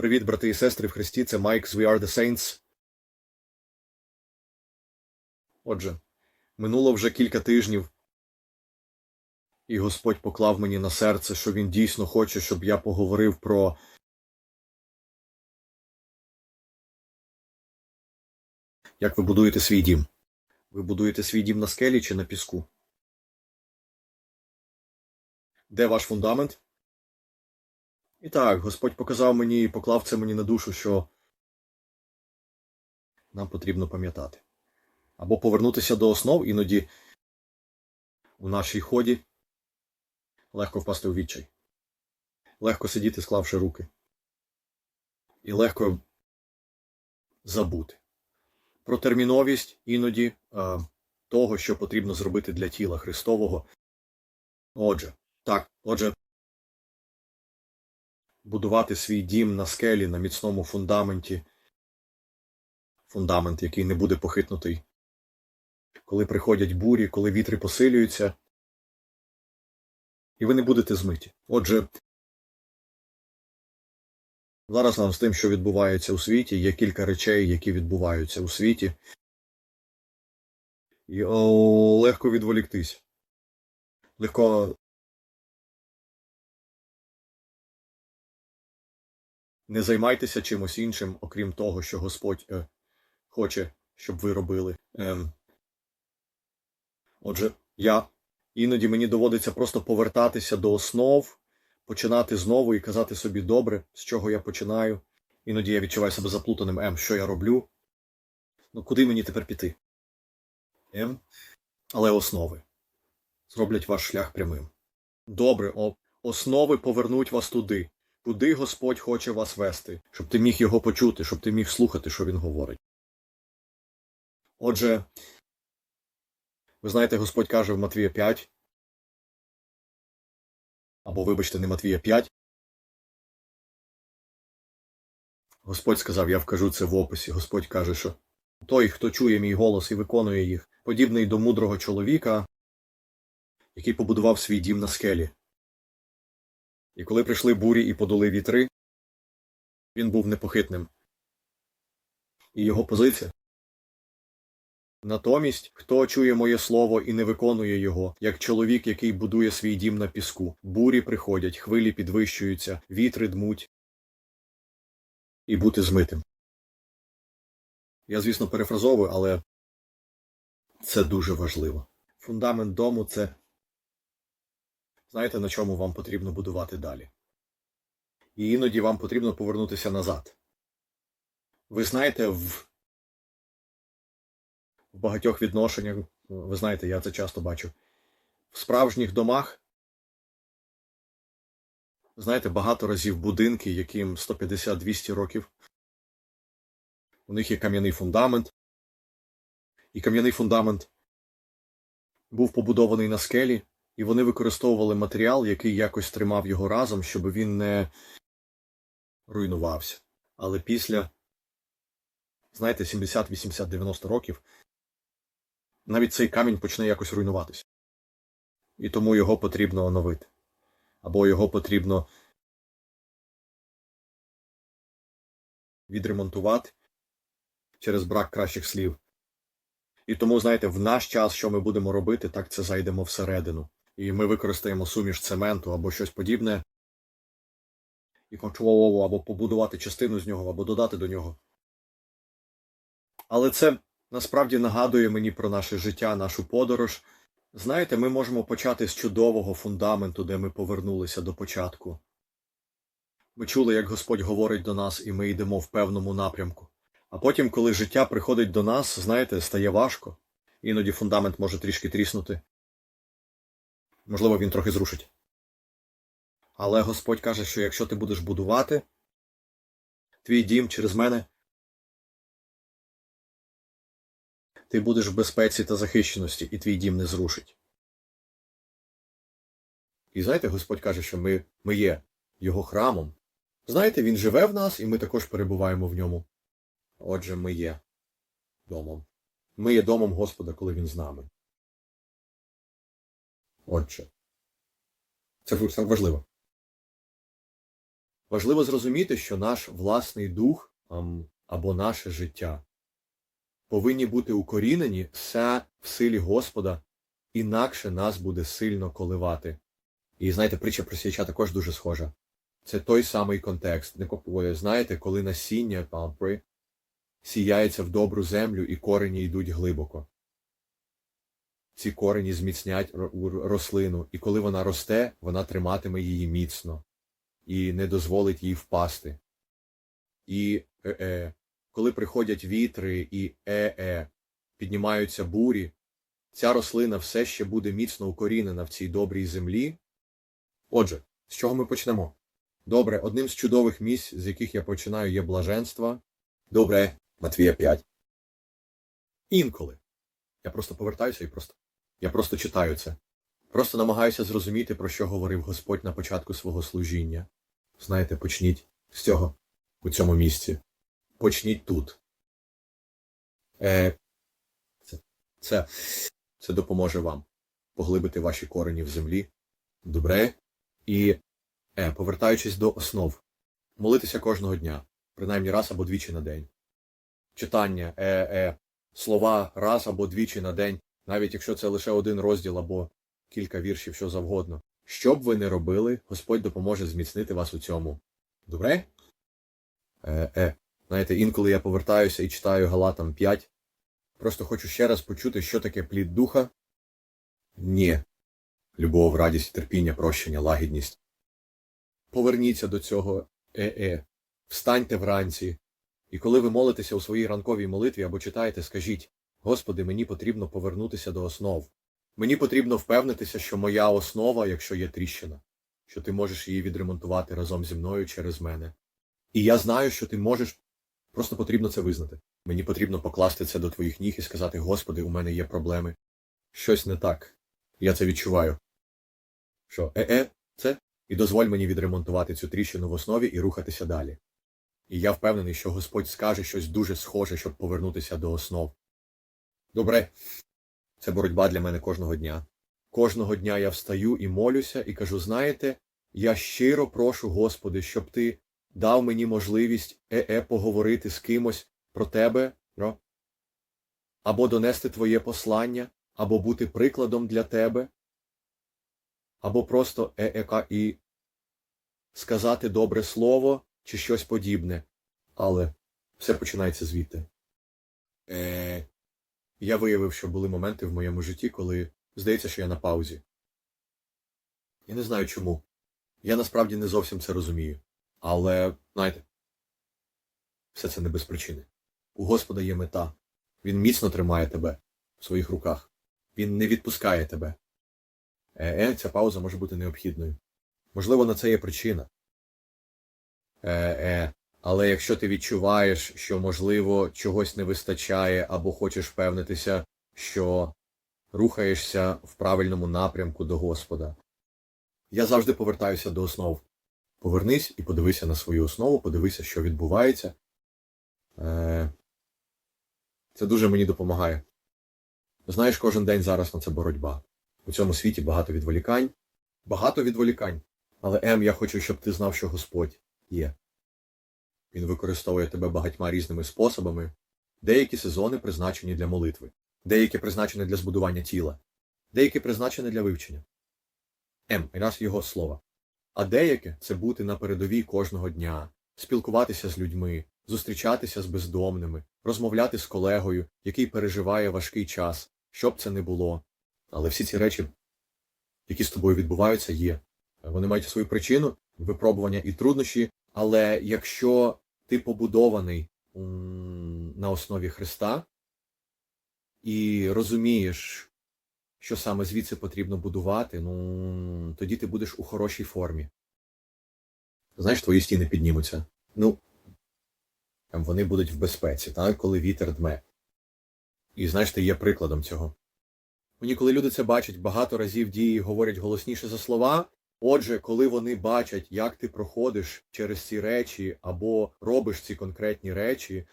Привіт, брати і сестри в Христі, це Майк з We Are The Saints. Отже, минуло вже кілька тижнів, і Господь поклав мені на серце, що Він дійсно хоче, щоб я поговорив про як ви будуєте свій дім. Ви будуєте свій дім на скелі чи на піску? Де ваш фундамент? І так, Господь показав мені і поклав це мені на душу, що нам потрібно пам'ятати. Або повернутися до основ, іноді у нашій ході легко впасти у відчай. Легко сидіти, склавши руки. І легко забути. Про терміновість іноді е, того, що потрібно зробити для тіла Христового. Отже, так, отже, будувати свій дім на скелі, на міцному фундаменті, фундамент, який не буде похитнутий, коли приходять бурі, коли вітри посилюються, і ви не будете змиті. Отже, зараз нам з тим, що відбувається у світі, є кілька речей, які відбуваються у світі, і о, легко відволіктись. Легко Не займайтеся чимось іншим, окрім того, що Господь е, хоче, щоб ви робили. Ем. Отже, я іноді мені доводиться просто повертатися до основ, починати знову і казати собі добре, з чого я починаю. Іноді я відчуваю себе заплутаним М, що я роблю. Ну, куди мені тепер піти? М. Але основи зроблять ваш шлях прямим. Добре, основи повернуть вас туди. Куди Господь хоче вас вести, щоб ти міг його почути, щоб ти міг слухати, що він говорить. Отже, ви знаєте, Господь каже в Матвія 5, або, вибачте, не Матвія 5. Господь сказав, я вкажу це в описі. Господь каже, що той, хто чує мій голос і виконує їх, подібний до мудрого чоловіка, який побудував свій дім на скелі. І коли прийшли бурі і подули вітри, він був непохитним. І його позиція. Натомість, хто чує моє слово і не виконує його, як чоловік, який будує свій дім на піску, бурі приходять, хвилі підвищуються, вітри дмуть, і бути змитим. Я, звісно, перефразовую, але це дуже важливо. Фундамент дому це знаєте, на чому вам потрібно будувати далі. І іноді вам потрібно повернутися назад. Ви знаєте, в, в багатьох відношеннях, ви знаєте, я це часто бачу, в справжніх домах, знаєте, багато разів будинки, яким 150-200 років, у них є кам'яний фундамент, і кам'яний фундамент був побудований на скелі, і вони використовували матеріал, який якось тримав його разом, щоб він не руйнувався. Але після, знаєте, 70, 80, 90 років навіть цей камінь почне якось руйнуватися. І тому його потрібно оновити. Або його потрібно відремонтувати через брак кращих слів. І тому, знаєте, в наш час, що ми будемо робити, так це зайдемо всередину і ми використаємо суміш цементу або щось подібне, і контролово або побудувати частину з нього, або додати до нього. Але це насправді нагадує мені про наше життя, нашу подорож. Знаєте, ми можемо почати з чудового фундаменту, де ми повернулися до початку. Ми чули, як Господь говорить до нас, і ми йдемо в певному напрямку. А потім, коли життя приходить до нас, знаєте, стає важко. Іноді фундамент може трішки тріснути. Можливо, він трохи зрушить. Але Господь каже, що якщо ти будеш будувати твій дім через мене, ти будеш в безпеці та захищеності, і твій дім не зрушить. І знаєте, Господь каже, що ми, ми є Його храмом. Знаєте, Він живе в нас, і ми також перебуваємо в ньому. Отже, ми є домом. Ми є домом Господа, коли Він з нами. Отже, це важливо. Важливо зрозуміти, що наш власний дух або наше життя повинні бути укорінені все в силі Господа, інакше нас буде сильно коливати. І знаєте, притча про сіяча також дуже схожа. Це той самий контекст. Знаєте, коли насіння палпри сіяється в добру землю і корені йдуть глибоко. Ці корені зміцнять рослину, і коли вона росте, вона триматиме її міцно і не дозволить їй впасти. І е-е, коли приходять вітри і е-е, піднімаються бурі, ця рослина все ще буде міцно укорінена в цій добрій землі. Отже, з чого ми почнемо? Добре, одним з чудових місць, з яких я починаю, є блаженства. Добре, Матвія 5. Інколи. Я просто повертаюся і просто. Я просто читаю це. Просто намагаюся зрозуміти, про що говорив Господь на початку свого служіння. Знаєте, почніть з цього, у цьому місці. Почніть тут. Е, це, це, це допоможе вам поглибити ваші корені в землі. Добре? І, е, повертаючись до основ, молитися кожного дня, принаймні раз або двічі на день. Читання, е, е, слова раз або двічі на день, навіть якщо це лише один розділ або кілька віршів, що завгодно. Що б ви не робили, Господь допоможе зміцнити вас у цьому. Добре? Е, е. Знаєте, інколи я повертаюся і читаю Галатам 5. Просто хочу ще раз почути, що таке плід духа. Ні. Любов, радість, терпіння, прощення, лагідність. Поверніться до цього е-е. Встаньте вранці. І коли ви молитеся у своїй ранковій молитві або читаєте, скажіть Господи, мені потрібно повернутися до основ. Мені потрібно впевнитися, що моя основа, якщо є тріщина, що ти можеш її відремонтувати разом зі мною через мене. І я знаю, що ти можеш, просто потрібно це визнати. Мені потрібно покласти це до твоїх ніг і сказати, Господи, у мене є проблеми. Щось не так. Я це відчуваю. Що, е-е, це? І дозволь мені відремонтувати цю тріщину в основі і рухатися далі. І я впевнений, що Господь скаже щось дуже схоже, щоб повернутися до основ. Добре. Це боротьба для мене кожного дня. Кожного дня я встаю і молюся, і кажу: знаєте, я щиро прошу, Господи, щоб ти дав мені можливість е-е поговорити з кимось про тебе, або донести твоє послання, або бути прикладом для тебе, або просто е-ека і сказати добре слово чи щось подібне. Але все починається звідти. Е, я виявив, що були моменти в моєму житті, коли здається, що я на паузі. Я не знаю чому. Я насправді не зовсім це розумію. Але, знаєте, все це не без причини. У Господа є мета. Він міцно тримає тебе в своїх руках. Він не відпускає тебе. Е-е, ця пауза може бути необхідною. Можливо, на це є причина. Е-е, але якщо ти відчуваєш, що, можливо, чогось не вистачає, або хочеш впевнитися, що рухаєшся в правильному напрямку до Господа, я завжди повертаюся до основ. Повернись і подивися на свою основу, подивися, що відбувається. Е, Це дуже мені допомагає. Знаєш, кожен день зараз на це боротьба. У цьому світі багато відволікань. Багато відволікань. Але Ем, я хочу, щоб ти знав, що Господь є. Він використовує тебе багатьма різними способами. Деякі сезони призначені для молитви, деякі призначені для збудування тіла, деякі призначені для вивчення. М. Раз його слова. А деяке це бути на передовій кожного дня, спілкуватися з людьми, зустрічатися з бездомними, розмовляти з колегою, який переживає важкий час, що б це не було. Але всі ці речі, які з тобою відбуваються, є. Вони мають свою причину, випробування і труднощі, але якщо ти побудований на основі Христа і розумієш, що саме звідси потрібно будувати, ну тоді ти будеш у хорошій формі. Знаєш, твої стіни піднімуться. Ну, там вони будуть в безпеці, так, коли вітер дме. І знаєш, ти є прикладом цього. Мені, коли люди це бачать, багато разів дії говорять голосніше за слова. Отже, коли вони бачать, як ти проходиш через ці речі або робиш ці конкретні речі,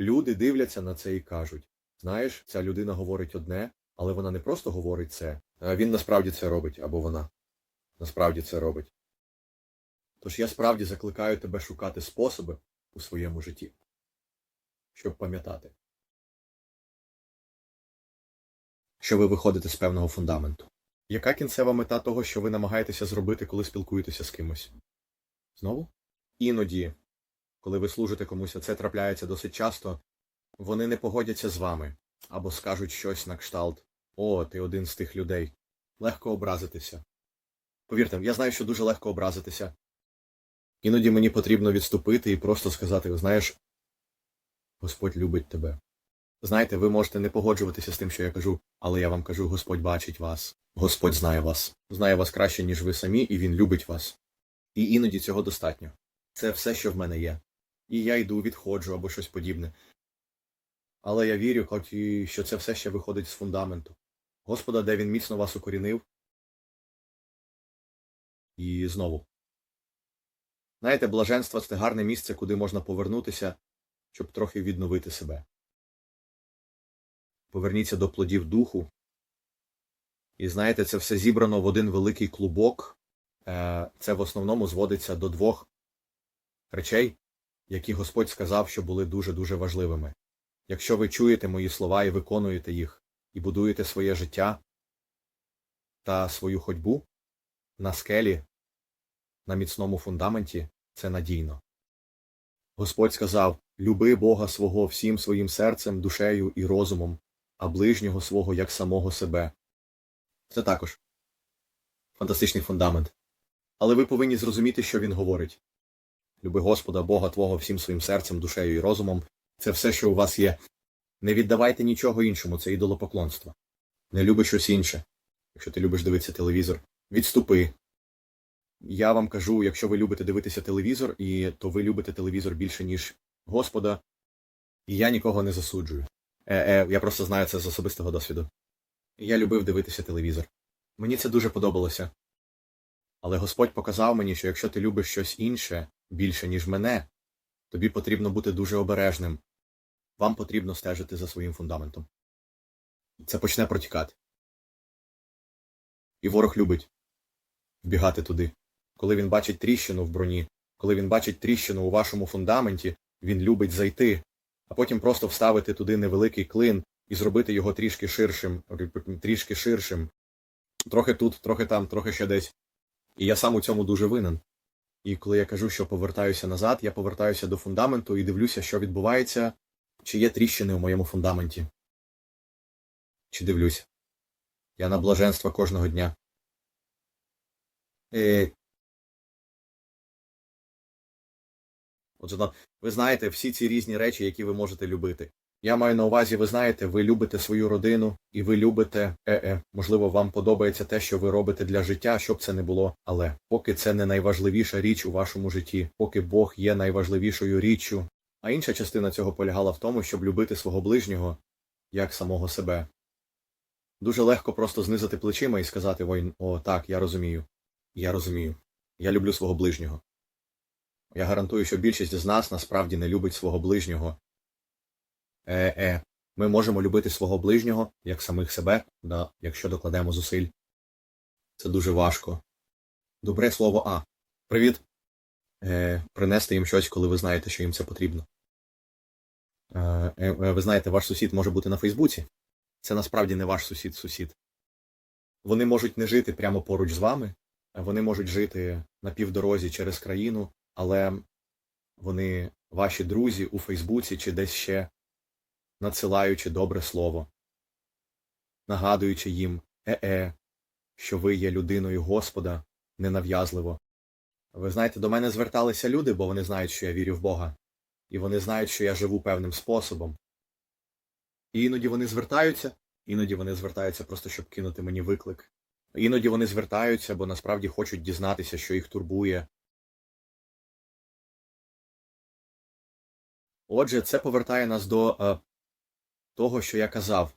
люди дивляться на це і кажуть: знаєш, ця людина говорить одне, але вона не просто говорить це, а він насправді це робить, або вона насправді це робить. Тож я справді закликаю тебе шукати способи у своєму житті, щоб пам'ятати, що ви виходите з певного фундаменту. Яка кінцева мета того, що ви намагаєтеся зробити, коли спілкуєтеся з кимось? Знову? Іноді, коли ви служите комусь, а це трапляється досить часто, вони не погодяться з вами або скажуть щось на кшталт О, ти один з тих людей. Легко образитися. Повірте, я знаю, що дуже легко образитися. Іноді мені потрібно відступити і просто сказати, знаєш, Господь любить тебе. Знаєте, ви можете не погоджуватися з тим, що я кажу, але я вам кажу, Господь бачить вас. Господь знає вас. Знає вас краще, ніж ви самі, і Він любить вас. І іноді цього достатньо. Це все, що в мене є. І я йду, відходжу або щось подібне. Але я вірю, хоч і що це все ще виходить з фундаменту. Господа, де він міцно вас укорінив. І знову. Знаєте, блаженство це гарне місце, куди можна повернутися, щоб трохи відновити себе. Поверніться до плодів духу. І знаєте, це все зібрано в один великий клубок. Е, Це в основному зводиться до двох речей, які Господь сказав, що були дуже-дуже важливими. Якщо ви чуєте мої слова і виконуєте їх, і будуєте своє життя та свою ходьбу на скелі, на міцному фундаменті, це надійно. Господь сказав Люби Бога свого всім своїм серцем, душею і розумом, а ближнього свого як самого себе. Це також фантастичний фундамент. Але ви повинні зрозуміти, що він говорить. Люби Господа, Бога Твого всім своїм серцем, душею і розумом. Це все, що у вас є. Не віддавайте нічого іншому, це ідолопоклонство. Не люби щось інше. Якщо ти любиш дивитися телевізор, відступи. Я вам кажу, якщо ви любите дивитися телевізор, і то ви любите телевізор більше, ніж Господа, і я нікого не засуджую. Е, е, я просто знаю це з особистого досвіду. Я любив дивитися телевізор. Мені це дуже подобалося. Але Господь показав мені, що якщо ти любиш щось інше більше, ніж мене, тобі потрібно бути дуже обережним. Вам потрібно стежити за своїм фундаментом. Це почне протікати. І ворог любить вбігати туди. Коли він бачить тріщину в броні, коли він бачить тріщину у вашому фундаменті, він любить зайти, а потім просто вставити туди невеликий клин і зробити його трішки ширшим, трішки ширшим. Трохи тут, трохи там, трохи ще десь. І я сам у цьому дуже винен. І коли я кажу, що повертаюся назад, я повертаюся до фундаменту і дивлюся, що відбувається, чи є тріщини у моєму фундаменті. Чи дивлюся. Я на блаженство кожного дня. Е... Отже, ви знаєте всі ці різні речі, які ви можете любити. Я маю на увазі, ви знаєте, ви любите свою родину, і ви любите е-е. Можливо, вам подобається те, що ви робите для життя, щоб це не було. Але поки це не найважливіша річ у вашому житті, поки Бог є найважливішою річчю. А інша частина цього полягала в тому, щоб любити свого ближнього як самого себе. Дуже легко просто знизити плечима і сказати воїн, о, так, я розумію. Я розумію. Я люблю свого ближнього. Я гарантую, що більшість з нас насправді не любить свого ближнього. Е-е, ми можемо любити свого ближнього як самих себе, да, якщо докладемо зусиль. Це дуже важко. Добре слово А. Привіт. Е, Принести їм щось, коли ви знаєте, що їм це потрібно. Е, е, ви знаєте, ваш сусід може бути на Фейсбуці. Це насправді не ваш сусід-сусід. Вони можуть не жити прямо поруч з вами, вони можуть жити на півдорозі через країну, але вони ваші друзі у Фейсбуці чи десь ще, надсилаючи добре слово, нагадуючи їм е-е, що ви є людиною Господа ненав'язливо. Ви знаєте, до мене зверталися люди, бо вони знають, що я вірю в Бога, і вони знають, що я живу певним способом. І іноді вони звертаються, іноді вони звертаються просто, щоб кинути мені виклик. Іноді вони звертаються, бо насправді хочуть дізнатися, що їх турбує. Отже, це повертає нас до е, того, що я казав.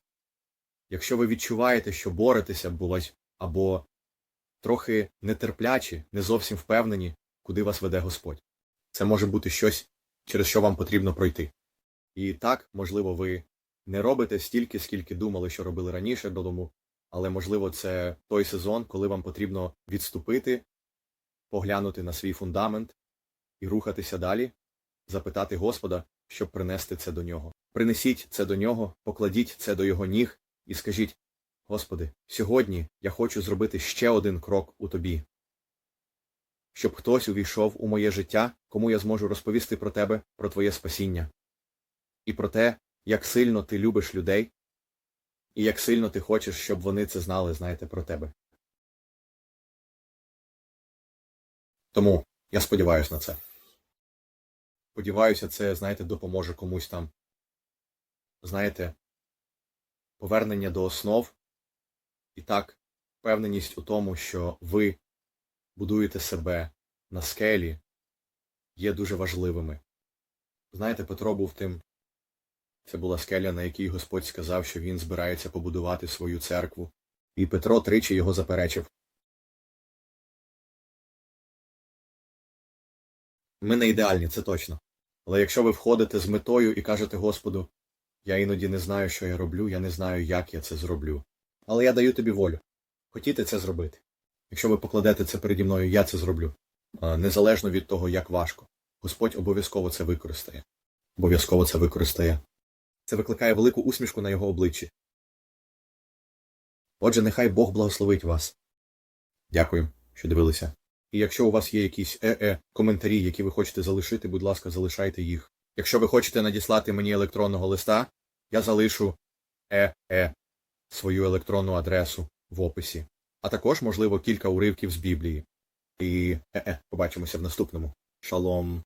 Якщо ви відчуваєте, що боретеся булось, або трохи нетерплячі, не зовсім впевнені, куди вас веде Господь. Це може бути щось, через що вам потрібно пройти. І так, можливо, ви не робите стільки, скільки думали, що робили раніше додому, але, можливо, це той сезон, коли вам потрібно відступити, поглянути на свій фундамент і рухатися далі, запитати Господа, щоб принести це до нього. Принесіть це до нього, покладіть це до його ніг і скажіть: Господи, сьогодні я хочу зробити ще один крок у тобі, щоб хтось увійшов у моє життя, кому я зможу розповісти про тебе, про твоє спасіння, і про те, як сильно ти любиш людей, і як сильно ти хочеш, щоб вони це знали, знаєте, про тебе. Тому я сподіваюся на це. Сподіваюся, це, знаєте, допоможе комусь там. Знаєте, повернення до основ і так, впевненість у тому, що ви будуєте себе на скелі, є дуже важливими. Знаєте, Петро був тим. Це була скеля, на якій Господь сказав, що він збирається побудувати свою церкву. І Петро тричі його заперечив. Ми не ідеальні, це точно. Але якщо ви входите з метою і кажете Господу, я іноді не знаю, що я роблю, я не знаю, як я це зроблю. Але я даю тобі волю. Хотіти це зробити. Якщо ви покладете це переді мною, я це зроблю. Незалежно від того, як важко. Господь обов'язково це використає. Обов'язково це використає. Це викликає велику усмішку на його обличчі. Отже, нехай Бог благословить вас. Дякую, що дивилися. І якщо у вас є якісь е-е коментарі, які ви хочете залишити, будь ласка, залишайте їх. Якщо ви хочете надіслати мені електронного листа, я залишу е-е свою електронну адресу в описі, а також, можливо, кілька уривків з Біблії. І е-е, побачимося в наступному. Шалом.